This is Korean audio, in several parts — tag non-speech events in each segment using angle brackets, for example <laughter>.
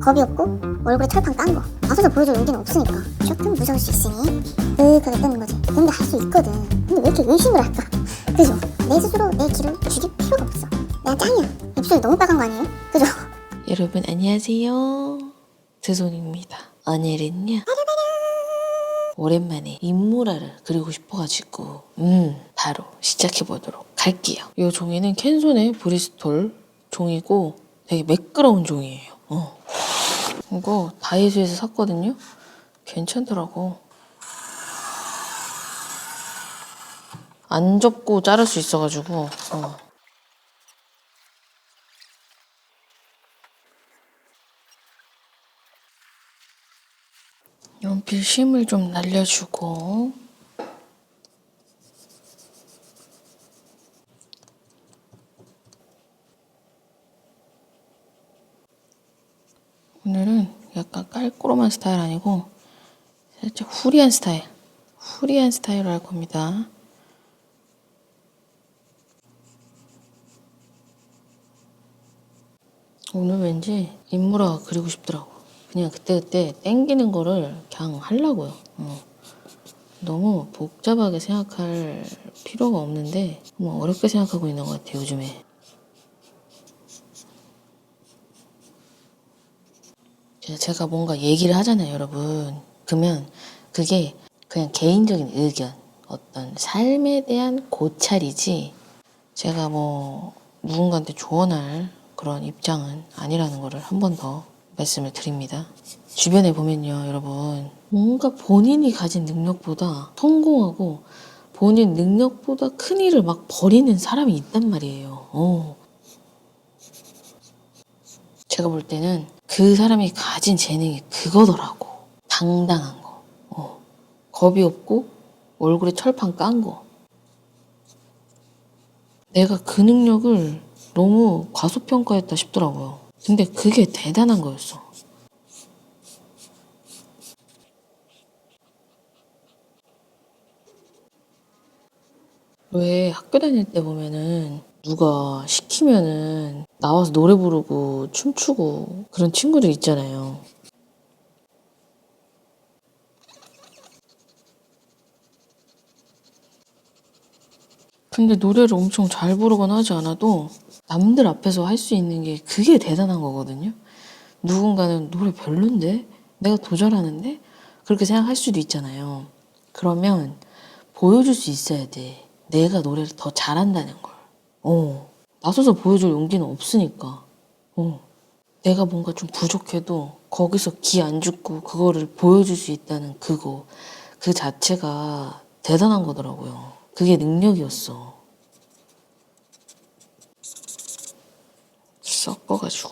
겁이 없고 얼굴에 철판 깐 거. 나서서 보여줄 용기는 없으니까 조금 무서울 수 있으니 그윽하게 뜨는 거지. 근데 할 수 있거든. 근데 왜 이렇게 의심을 할까? 그죠? 내 스스로 내 길을 죽일 필요가 없어. 내가 짱이야. 입술이 너무 빨간 거 아니에요? 그죠? 여러분 안녕하세요. 드손입니다. 오늘은요. 오랜만에 인물화를 그리고 싶어가지고 음 바로 시작해 보도록 할게요. 이 종이는 캔손의 브리스톨 종이고 되게 매끄러운 종이에요. 어. 이거 다이소에서 샀거든요. 괜찮더라고. 안 접고 자를 수 있어가지고 어. 연필 심을 좀 날려주고 오늘은 깔꼬름한 스타일 아니고 살짝 후리한 스타일 후리한 스타일로 할 겁니다 오늘 왠지 인물화 그리고 싶더라고. 그냥 그때그때 땡기는 거를 그냥 하려고요. 어. 너무 복잡하게 생각할 필요가 없는데 뭐 어렵게 생각하고 있는 것 같아요, 요즘에. 제- 제가 뭔가 얘기를 하잖아요, 여러분. 그러면 그게 그냥 개인적인 의견, 어떤 삶에 대한 고찰이지 제가 뭐 누군가한테 조언할 그런 입장은 아니라는 거를 한 번 더 말씀을 드립니다. 주변에 보면요, 여러분. 뭔가 본인이 가진 능력보다 성공하고 본인 능력보다 큰 일을 막 버리는 사람이 있단 말이에요. 어. 제가 볼 때는 그 사람이 가진 재능이 그거더라고. 당당한 거. 어. 겁이 없고 얼굴에 철판 깐 거. 내가 그 능력을 너무 과소평가했다 싶더라고요. 근데 그게 대단한 거였어. 왜 학교 다닐 때 보면은 누가 시키면은 나와서 노래 부르고 춤추고 그런 친구들 있잖아요. 근데 노래를 엄청 잘 부르거나 하지 않아도 남들 앞에서 할 수 있는 게 그게 대단한 거거든요. 누군가는 노래 별론데? 내가 더 잘하는데? 그렇게 생각할 수도 있잖아요. 그러면 보여줄 수 있어야 돼. 내가 노래를 더 잘한다는 걸. 어. 나서서 보여줄 용기는 없으니까. 어. 내가 뭔가 좀 부족해도 거기서 기 안 죽고 그거를 보여줄 수 있다는 그거. 그 자체가 대단한 거더라고요. 그게 능력이었어. 섞어가지고.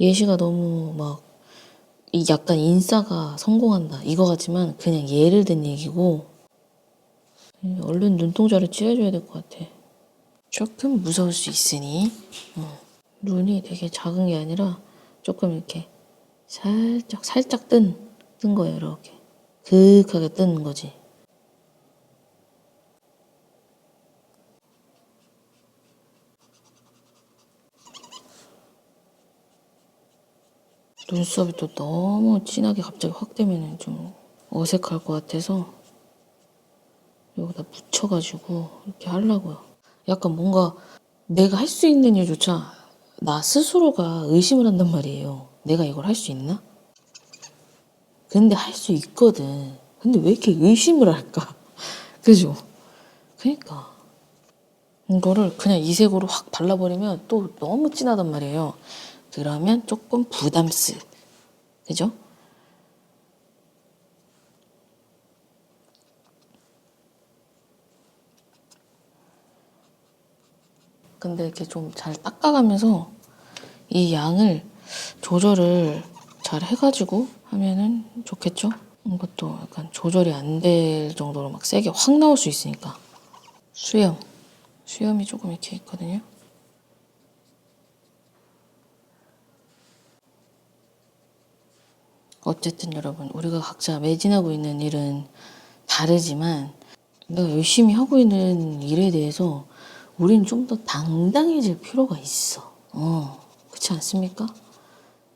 예시가 너무 막, 이 약간 인싸가 성공한다. 이거 같지만 그냥 예를 든 얘기고, 음, 얼른 눈동자를 찌어줘야 될 것 같아. 조금 무서울 수 있으니, 어, 눈이 되게 작은 게 아니라 조금 이렇게 살짝, 살짝 뜬, 뜬 거예요, 이렇게. 그윽하게 뜨는 거지. 눈썹이 또 너무 진하게 갑자기 확 되면 좀 어색할 것 같아서 여기다 묻혀가지고 이렇게 하려고요. 약간 뭔가 내가 할 수 있는 일조차 나 스스로가 의심을 한단 말이에요. 내가 이걸 할 수 있나? 근데 할 수 있거든. 근데 왜 이렇게 의심을 할까? <laughs> 그죠? 그러니까 이거를 그냥 이 색으로 확 발라버리면 또 너무 진하단 말이에요. 그러면 조금 부담스. 그죠? 근데 이렇게 좀 잘 닦아가면서 이 양을 조절을 잘 해가지고 하면은 좋겠죠? 이것도 약간 조절이 안 될 정도로 막 세게 확 나올 수 있으니까. 수염. 수염이 조금 이렇게 있거든요. 어쨌든 여러분, 우리가 각자 매진하고 있는 일은 다르지만 내가 열심히 하고 있는 일에 대해서 우린 좀 더 당당해질 필요가 있어. 어, 그렇지 않습니까?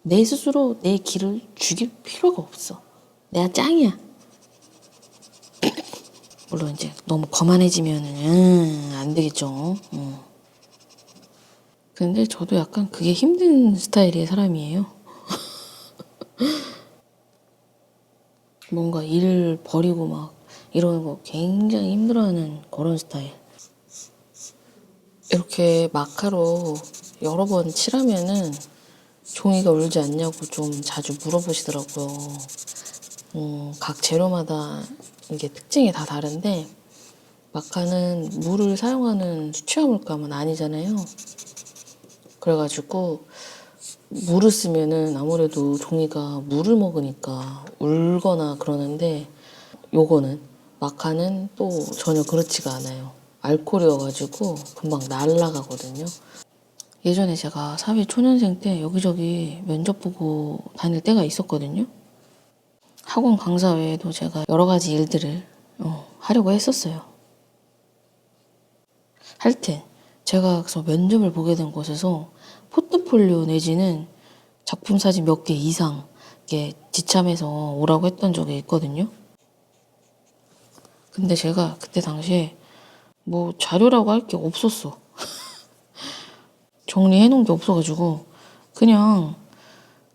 내 스스로 내 길을 죽일 필요가 없어. 내가 짱이야. <coughs> 물론 이제 너무 거만해지면은 음, 안 되겠죠. 음. 근데 저도 약간 그게 힘든 스타일의 사람이에요. <laughs> 뭔가 일 버리고 막 이러는 거 굉장히 힘들어하는 그런 스타일. 이렇게 마카로 여러 번 칠하면은 종이가 울지 않냐고 좀 자주 물어보시더라고요. 음, 각 재료마다 이게 특징이 다 다른데 마카는 물을 사용하는 수치화물감은 아니잖아요. 그래가지고 물을 쓰면은 아무래도 종이가 물을 먹으니까 울거나 그러는데 요거는 마카는 또 전혀 그렇지가 않아요. 알코올이어가지고 금방 날라가거든요. 예전에 제가 사회 초년생 때 여기저기 면접 보고 다닐 때가 있었거든요. 학원 강사 외에도 제가 여러 가지 일들을 어, 하려고 했었어요. 하여튼 제가 그래서 면접을 보게 된 곳에서 포트폴리오 내지는 작품 사진 몇 개 이상 이렇게 지참해서 오라고 했던 적이 있거든요. 근데 제가 그때 당시에 뭐 자료라고 할 게 없었어. 정리해 놓은 게 없어가지고 그냥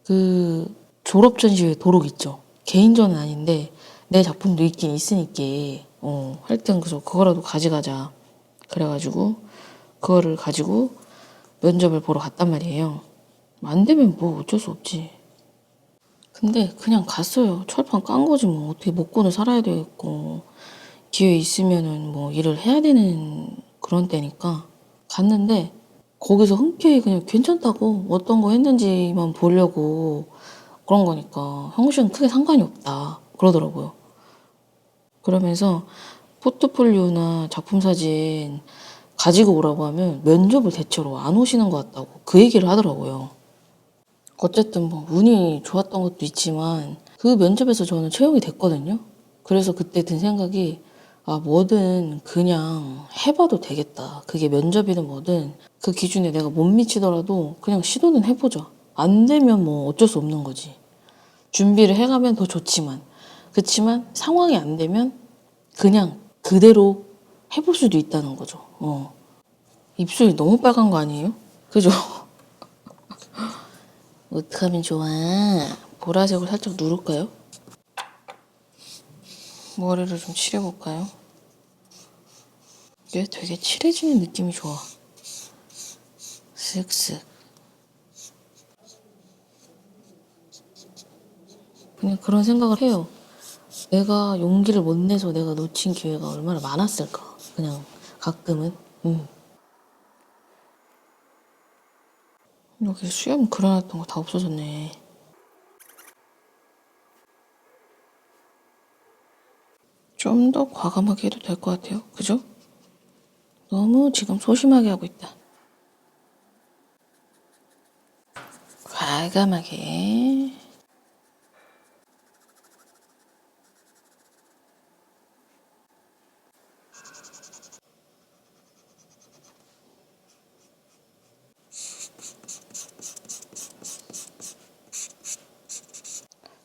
그 졸업 전시회 도록 있죠. 개인전은 아닌데 내 작품도 있긴 있으니까 어 하여튼 그래서 그거라도 가져가자. 그래가지고 그거를 가지고 면접을 보러 갔단 말이에요. 안 되면 뭐 어쩔 수 없지. 근데 그냥 갔어요. 철판 깐 거지 뭐 어떻게 먹고는 살아야 되겠고 기회 있으면은 뭐 일을 해야 되는 그런 때니까 갔는데 거기서 흔쾌히 그냥 괜찮다고 어떤 거 했는지만 보려고 그런 거니까 형식은 크게 상관이 없다 그러더라고요. 그러면서 포트폴리오나 작품 사진 가지고 오라고 하면 면접을 대체로 안 오시는 것 같다고 그 얘기를 하더라고요. 어쨌든 뭐 운이 좋았던 것도 있지만 그 면접에서 저는 채용이 됐거든요. 그래서 그때 든 생각이 아 뭐든 그냥 해봐도 되겠다. 그게 면접이든 뭐든 그 기준에 내가 못 미치더라도 그냥 시도는 해보자. 안 되면 뭐 어쩔 수 없는 거지. 준비를 해가면 더 좋지만 그렇지만 상황이 안 되면 그냥 그대로 해볼 수도 있다는 거죠. 어. 입술이 너무 빨간 거 아니에요? 그죠? <laughs> 어떡하면 좋아? 보라색으로 살짝 누를까요? 머리를 좀 칠해볼까요? 이게 되게 칠해지는 느낌이 좋아. 쓱쓱. 그냥 그런 생각을 해요. 내가 용기를 못 내서 내가 놓친 기회가 얼마나 많았을까. 그냥 가끔은. 음. 여기 수염 그려놨던 거 다 없어졌네. 좀 더 과감하게 해도 될 것 같아요. 그죠? 너무 지금 소심하게 하고 있다. 과감하게.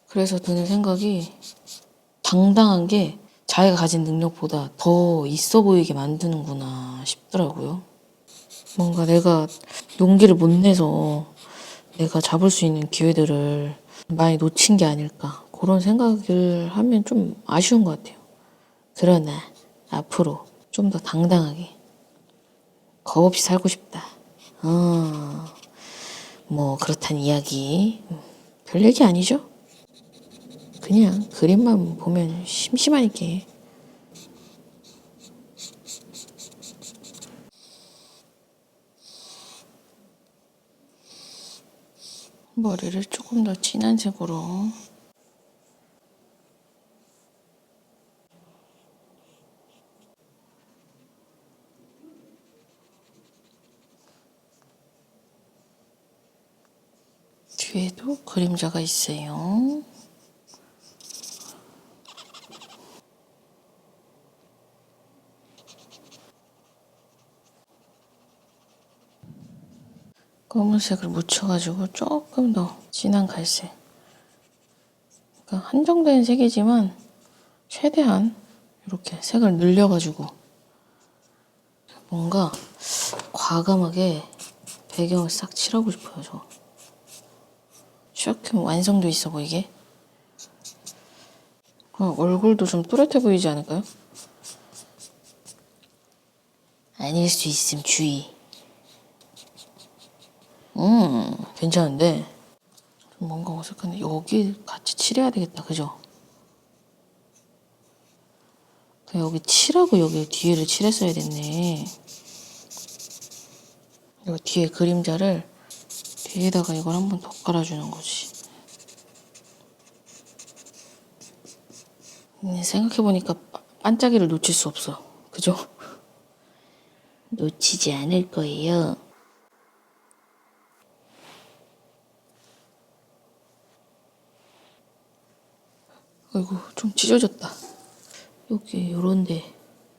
그래서 드는 생각이 당당한 게 자기가 가진 능력보다 더 있어 보이게 만드는구나 싶더라고요. 뭔가 내가 용기를 못 내서 내가 잡을 수 있는 기회들을 많이 놓친 게 아닐까. 그런 생각을 하면 좀 아쉬운 것 같아요. 그러나 앞으로 좀 더 당당하게 겁 없이 살고 싶다. 어, 뭐 그렇단 이야기. 음, 별 얘기 아니죠? 그냥 그림만 보면 심심하니까. 머리를 조금 더 진한 색으로. 뒤에도 그림자가 있어요. 검은색을 묻혀가지고 조금 더 진한 갈색. 그러니까 한정된 색이지만 최대한 이렇게 색을 늘려가지고 뭔가 과감하게 배경을 싹 칠하고 싶어요, 저. 조금 완성도 있어 보이게. 어, 얼굴도 좀 또렷해 보이지 않을까요? 아닐 수 있음 주의. 음, 괜찮은데. 좀 뭔가 어색한데 여기 같이 칠해야 되겠다, 그죠? 그 여기 칠하고 여기 뒤에를 칠했어야 됐네. 이 뒤에 그림자를 뒤에다가 이걸 한 번 더 깔아주는 거지. 음, 생각해보니까 반짝이를 놓칠 수 없어. 그죠? 놓치지 않을 거예요. 아이고, 좀 찢어졌다. 여기 요런데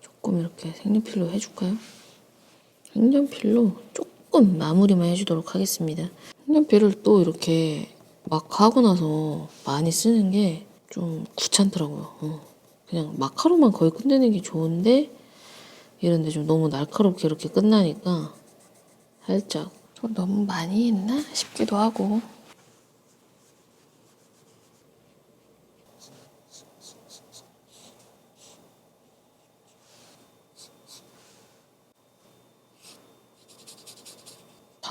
조금 이렇게 색연필로 해줄까요? 색연필로 조금 마무리만 해주도록 하겠습니다. 색연필을 또 이렇게 막 하고 나서 많이 쓰는 게 좀 귀찮더라고요. 어. 그냥 마카로만 거의 끝내는 게 좋은데 이런데 좀 너무 날카롭게 이렇게 끝나니까 살짝 좀 너무 많이 했나 싶기도 하고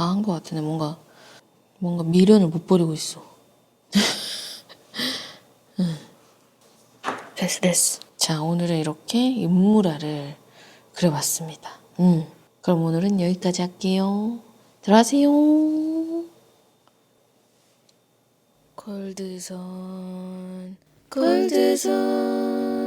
다 한 것 같은데 뭔가 뭔가 미련을 못 버리고 있어. 응. <laughs> 됐어 됐어. 자 오늘은 이렇게 인물화를 그려봤습니다. 음 그럼 오늘은 여기까지 할게요. 들어가세요. 골드선 골드선